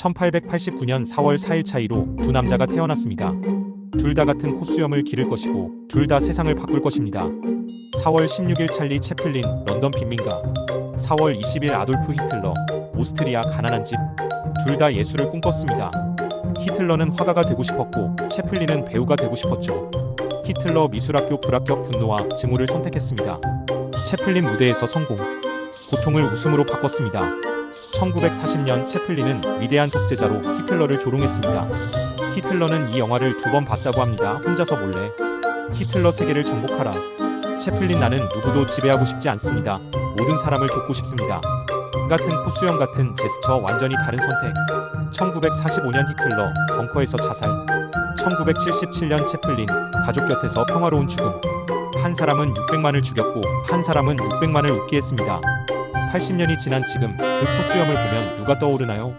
1889년 4월 4일 차이로 두 남자가 태어났습니다. 둘 다 같은 코수염을 기를 것이고 둘 다 세상을 바꿀 것입니다. 4월 16일 찰리 채플린 런던 빈민가 4월 20일 아돌프 히틀러 오스트리아 가난한 집 둘 다 예술을 꿈꿨습니다. 히틀러는 화가가 되고 싶었고 채플린은 배우가 되고 싶었죠. 히틀러 미술학교 불합격 분노와 증오를 선택했습니다. 채플린 무대에서 성공, 고통을 웃음으로 바꿨습니다. 1940년 채플린은 위대한 독재자로 히틀러를 조롱했습니다. 히틀러는 이 영화를 두 번 봤다고 합니다. 혼자서 몰래. 히틀러 세계를 정복하라. 채플린 나는 누구도 지배하고 싶지 않습니다. 모든 사람을 돕고 싶습니다. 같은 코수염 같은 제스처 완전히 다른 선택. 1945년 히틀러 벙커에서 자살. 1977년 채플린 가족 곁에서 평화로운 죽음. 한 사람은 600만을 죽였고 한 사람은 600만을 웃게 했습니다. 80년이 지난 지금 그 코수염을 보면 누가 떠오르나요?